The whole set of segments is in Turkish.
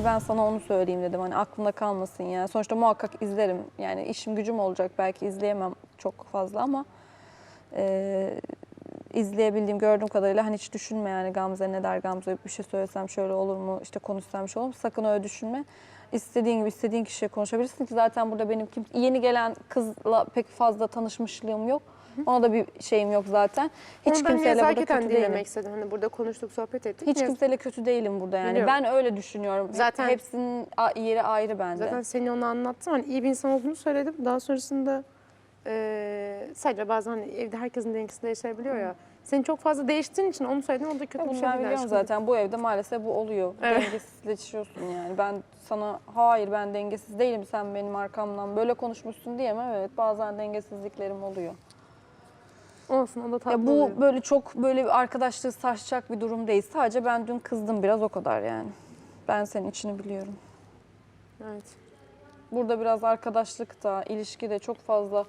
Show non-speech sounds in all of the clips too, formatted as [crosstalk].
yani. Ben sana onu söyleyeyim dedim. Hani aklımda kalmasın yani. Sonuçta muhakkak izlerim. Yani işim gücüm olacak. Belki izleyemem çok fazla ama e, izleyebildiğim, gördüğüm kadarıyla hani hiç düşünme yani Gamze ne der Gamze bir şey söylesem şöyle olur mu, işte konuşsam şöyle olur mu? Sakın öyle düşünme. İstediğin gibi istediğin kişiye konuşabilirsin ki zaten burada benim kim, yeni gelen kızla pek fazla tanışmışlığım yok. Ona da bir şeyim yok zaten. Hiç Onu ben kimseyle burada nezaketen kötü dinlemek değilim. istedim. Hani burada konuştuk, sohbet ettik. Hiç Nez- kimseyle kötü değilim burada yani. Biliyorum. Ben öyle düşünüyorum. Zaten- Zaten hepsinin a- yeri ayrı bende. Zaten seni ona anlattım. Hani iyi bir insan olduğunu söyledim. Daha sonrasında eee sadece bazen hani evde herkesin dengesi değişebiliyor ya. Senin çok fazla değiştiğin için onu söyledim. O da kötü bir bunu şey ben değil. biliyorum aşkım. zaten. Bu evde maalesef bu oluyor. Evet. Dengesizleşiyorsun yani. Ben sana hayır ben dengesiz değilim sen benim arkamdan böyle konuşmuşsun diyemem. Evet bazen dengesizliklerim oluyor. Olsun o da tatlı Ya bu oluyor. böyle çok böyle bir arkadaşlığı saçacak bir durum değil. Sadece ben dün kızdım biraz o kadar yani. Ben senin içini biliyorum. Evet. Burada biraz arkadaşlık da, ilişki de çok fazla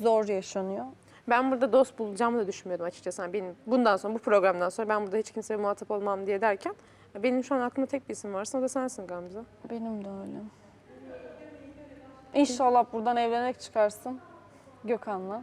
zor yaşanıyor. Ben burada dost bulacağımı da düşünmüyordum açıkçası. Yani benim bundan sonra bu programdan sonra ben burada hiç kimseye muhatap olmam diye derken benim şu an aklımda tek bir isim varsa o da sensin Gamze. Benim de öyle. İnşallah buradan evlenerek çıkarsın Gökhan'la.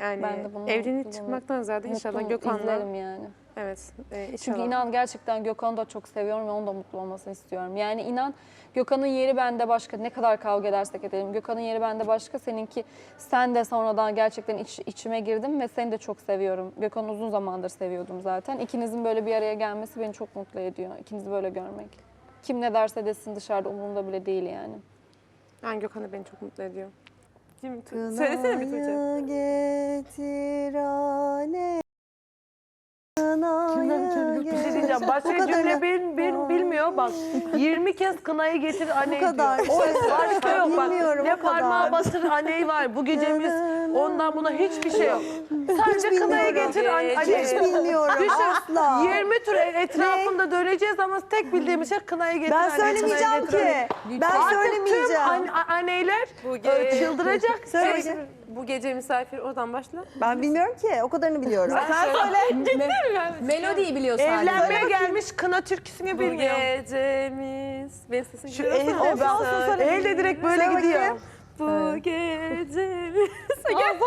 Yani Ben de bunu- evlenip bunu çıkmaktan ziyade inşallah Gökhan'la yani. evet e, inşallah. Çünkü inan gerçekten Gökhan'ı da çok seviyorum ve onun da mutlu olmasını istiyorum. Yani inan Gökhan'ın yeri bende başka. Ne kadar kavga edersek edelim. Gökhan'ın yeri bende başka. Seninki sen de sonradan gerçekten iç- içime girdin ve seni de çok seviyorum. Gökhan'ı uzun zamandır seviyordum zaten. İkinizin böyle bir araya gelmesi beni çok mutlu ediyor. İkinizi böyle görmek. Kim ne derse desin dışarıda umurumda bile değil yani. Yani Gökhan da beni çok mutlu ediyor. Kim? Söylesene bir Tuğçe. Kınayı getir hane. Kınayı Bir şey getir. diyeceğim. Başka Bu kadarı. cümle bil, bil, bilmiyor bak. 20 kez kınayı getir anneyi kadar. diyor. O başka yok bak. Bilmiyorum, Ne o kadar. parmağı batır anneyi var. Bu gecemiz ondan buna hiçbir şey yok. Sadece kınayı bilmiyorum. getir an- Hiç bilmiyorum Düşün, asla. 20 tur etrafında döneceğiz ama tek bildiğimiz şey kınayı getir Ben kınayı söylemeyeceğim getir ki. Ben Artık tüm söylemeyeceğim. an- a- anneyler Bu e, çıldıracak. Söyle. Bu gece misafir oradan başla. Ben bilmiyorum ki. O kadarını biliyorum. Sen söyle. Melodiyi biliyor sadece. Evlenmeye gelmiş kına türküsünü Bu bilmiyor. gecemiz. Benim sesim Şu gidiyor. elde, Olsun, olsun, söyle. elde direkt böyle Söyle gidiyor. bakayım. Bu gecemiz.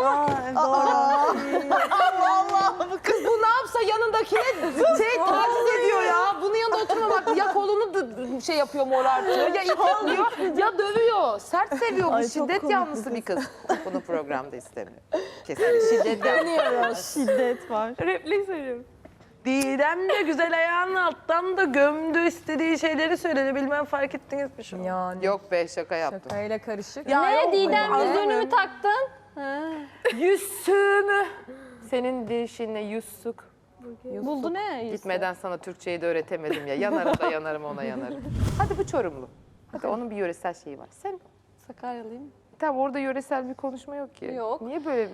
Aa, doğru. Kız bu ne yapsa yanındakine şey taciz ediyor ya. Bunun yanında oturmamak ya kolunu şey yapıyor morartıyor ya itekliyor ya dövüyor. Sert seviyor bu şiddet yanlısı bir kız. Bunu programda istemiyorum. Kesinlikle şiddet yanlısı. Şiddet var. Replik söylüyorum. Didem de güzel ayağının alttan da gömdü istediği şeyleri söyledi. Bilmem fark ettiniz mi şu an? Yani Yok be şaka yaptım. şakayla karışık. ne Didem yüzüğünü taktın? Yüzsüğümü. Senin dişinle yüzsük. Buldu ne? Gitmeden sana Türkçeyi de öğretemedim ya. Yanarım da yanarım ona yanarım. [laughs] Hadi bu Çorumlu. Hadi onun bir yöresel şeyi var. Sen Sakaryalıyım. tamam orada yöresel bir konuşma yok ki. Yok. Niye böyle.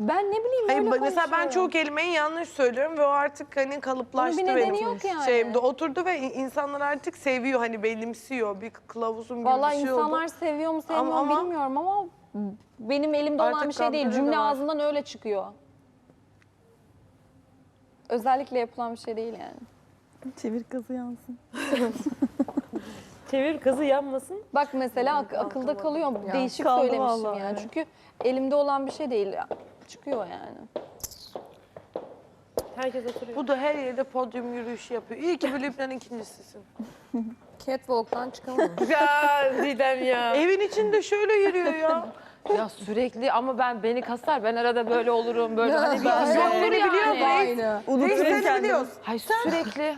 Ben ne bileyim Hayır, öyle bak- mesela ben çoğu kelimeyi yanlış söylüyorum ve o artık hani kalıplaştı Bunun bir nedeni benim yok yani. şeyimde. Oturdu ve in- insanlar artık seviyor hani benimsiyor. Bir kılavuzum gibi Vallahi bir şey insanlar oldu. seviyor mu sevmiyor mu ama- bilmiyorum ama benim elimde olan Artık bir şey değil. Cümle var. ağzından öyle çıkıyor. Özellikle yapılan bir şey değil yani. Çevir kızı yansın. [laughs] Çevir kızı yanmasın. Bak mesela ak- akılda kalıyor. Değişik Kaldı söylemişim vallahi, yani. evet. Çünkü elimde olan bir şey değil. Çıkıyor yani. Herkes oturuyor. Bu da her yerde podyum yürüyüşü yapıyor. İyi ki Bülüp'ten ikincisisin. [laughs] Catwalk'tan çıkamamış. Ya Didem ya. Evin içinde şöyle yürüyor ya. [laughs] ya sürekli ama ben beni kasar. Ben arada böyle olurum böyle hani bir şey olur yani. biliyorum, reis. Aynı. Seni biliyoruz. Hay sürekli.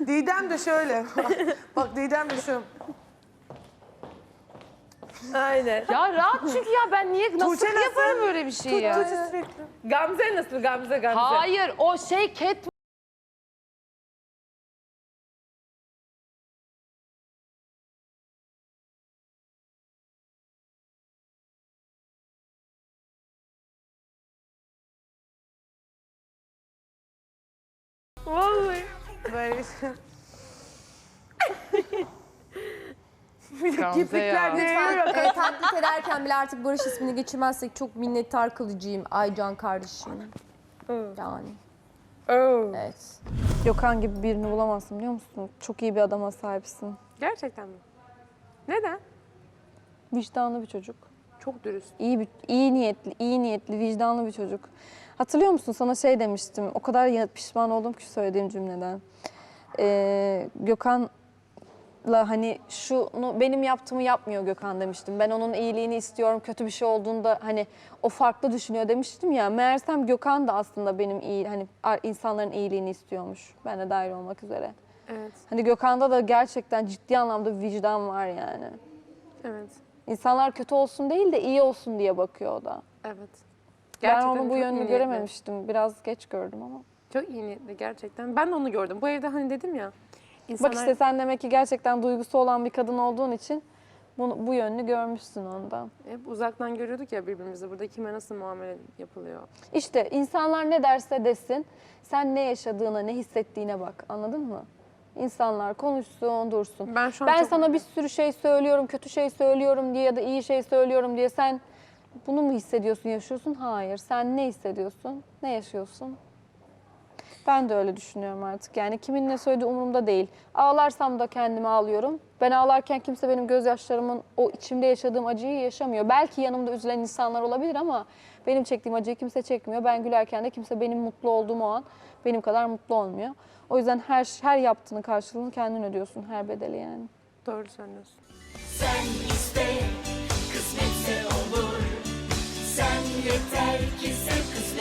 [laughs] Didem de şöyle. [laughs] Bak Didem de şu. Aynen. Ya rahat çünkü ya ben niye nasıl Tuğçe nasıl? yaparım böyle bir şey ya? Tuğçe sürekli. Gamze nasıl Gamze Gamze? Hayır o şey cat Vallahi. Böyle [laughs] Gamze Kirpikler? Lütfen e, taklit ederken bile artık Barış ismini geçirmezsek çok minnettar kılıcıyım Aycan kardeşim. Yani Oh. evet. Gökhan gibi birini bulamazsın biliyor musun? Çok iyi bir adama sahipsin. Gerçekten mi? Neden? Vicdanlı bir çocuk. Çok dürüst. İyi bir, iyi niyetli, iyi niyetli, vicdanlı bir çocuk. Hatırlıyor musun sana şey demiştim. O kadar ya- pişman oldum ki söylediğim cümleden. Ee, Gökhan'la hani şunu benim yaptığımı yapmıyor Gökhan demiştim. Ben onun iyiliğini istiyorum. Kötü bir şey olduğunda hani o farklı düşünüyor demiştim ya. Meğersem Gökhan da aslında benim iyi hani ar- insanların iyiliğini istiyormuş. Ben de dahil olmak üzere. Evet. Hani Gökhan'da da gerçekten ciddi anlamda vicdan var yani. Evet. İnsanlar kötü olsun değil de iyi olsun diye bakıyor o da. Evet. ben Gerçekten onun bu çok iyi yönünü niyetli. görememiştim. Biraz geç gördüm ama. Çok iyi niyetli gerçekten. Ben de onu gördüm. Bu evde hani dedim ya. insanlar- Bak işte sen demek ki gerçekten duygusu olan bir kadın olduğun için bunu, bu yönünü görmüşsün ondan. Hep uzaktan görüyorduk ya birbirimizi. Burada kime nasıl muamele yapılıyor. İşte insanlar ne derse desin, sen ne yaşadığına, ne hissettiğine bak. Anladın mı? İnsanlar konuşsun, dursun. Ben şu an Ben çok- sana bir sürü şey söylüyorum, kötü şey söylüyorum diye ya da iyi şey söylüyorum diye sen bunu mu hissediyorsun, yaşıyorsun? Hayır. Sen ne hissediyorsun, ne yaşıyorsun? Ben de öyle düşünüyorum artık. Yani kimin ne söylediği umurumda değil. Ağlarsam da kendimi ağlıyorum. Ben ağlarken kimse benim gözyaşlarımın o içimde yaşadığım acıyı yaşamıyor. Belki yanımda üzülen insanlar olabilir ama benim çektiğim acıyı kimse çekmiyor. Ben gülerken de kimse benim mutlu olduğum o an benim kadar mutlu olmuyor. O yüzden her her yaptığının karşılığını kendin ödüyorsun her bedeli yani. Doğru söylüyorsun. Sen iste, kısmetse olur. Sen yeter ki sev kısmet.